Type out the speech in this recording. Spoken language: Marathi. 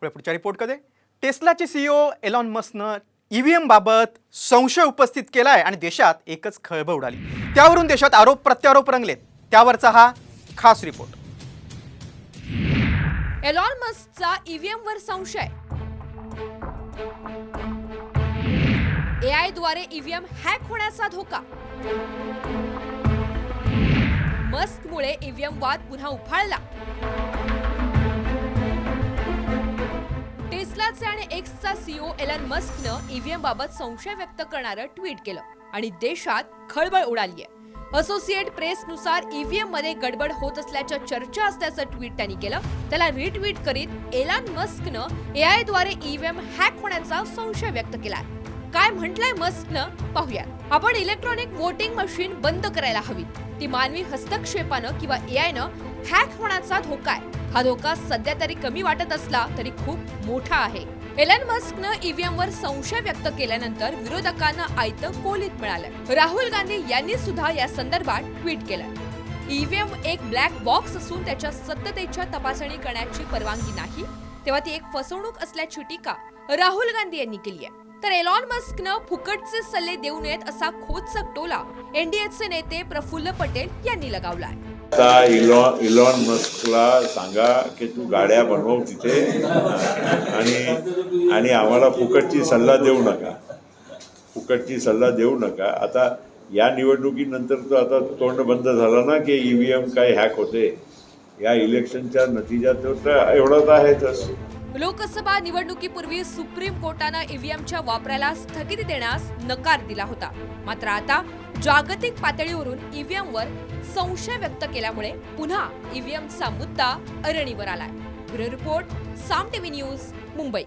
पुढे पुढच्या रिपोर्टकडे टेस्लाचे सीईओ एलॉन मस्कनं ईव्हीएम बाबत संशय उपस्थित केलाय आणि देशात एकच खळबळ उडाली. त्यावरून देशात आरोप प्रत्यारोप रंगलेत. त्यावरचा हा खास रिपोर्ट. एलॉन मस्कचा ईव्हीएम वर संशय. एआयद्वारे ईव्हीएम हॅक होण्याचा धोका. मस्कमुळे ईव्हीएम वाद पुन्हा उफाळला. एक्सचा सीईओ एलन मस्कनं ईव्हीएम बाबत संशय व्यक्त करणारं ट्विट केलं. आणि देशात खळबळ उडालीय. असोसिएट प्रेसनुसार ईव्हीएममध्ये गडबड होत असल्याच्या चर्चा असल्याचं ट्विट त्यांनी केलं. त्याला रिट्विट करीत एलान मस्कनं एआयद्वारे ईव्हीएम हॅक होण्याचा संशय व्यक्त केलाय. काय म्हटलंय मस्कनं? पाहूयात. आपण इलेक्ट्रॉनिक वोटिंग मशीन बंद करायला हवी. ती मानवी हस्तक्षेपानं किंवा एआयनं हॅक होण्याचा धोका आहे. हा धोका सध्या तरी कमी वाटत असला तरी खूप मोठा आहे. एलन मस्कनं ईव्हीएम वर संशय व्यक्त केल्यानंतर विरोधकांना आयतं कोलीत मिळालं. राहुल गांधी यांनी सुद्धा या संदर्भात ट्विट केलं. ईव्हीएम एक ब्लॅक बॉक्स असून त्याच्या सत्यतेच्या तपासणी करण्याची परवानगी नाही तेव्हा ती एक फसवणूक असल्याची टीका राहुल गांधी यांनी केली आहे. तर एलॉन मस्कनं फुकटचे सल्ले देऊ नयेत असा खोचक टोला एनडीएचे नेते प्रफुल्ल पटेल यांनी लगावला आहे आता इलॉन इलॉन मस्कला सांगा की तू गाड्या बनव तिथे. आणि आणि आम्हाला फुकटची सल्ला देऊ नका. फुकटची सल्ला देऊ नका. आता या निवडणुकीनंतर तर आता तोंड बंद झाला ना की ई व्ही एम काय हॅक होते. या इलेक्शनच्या नतिजात तर एवढंच आहेच लोकसभा निवडणुकीपूर्वी सुप्रीम कोर्टानं ईव्हीएमच्या वापराला स्थगिती देण्यास नकार दिला होता. मात्र आता जागतिक पातळीवरून ईव्हीएमवर संशय व्यक्त केल्यामुळे पुन्हा ईव्हीएमचा मुद्दा अरणीवर आलाय. Bureau report Saam TV news Mumbai.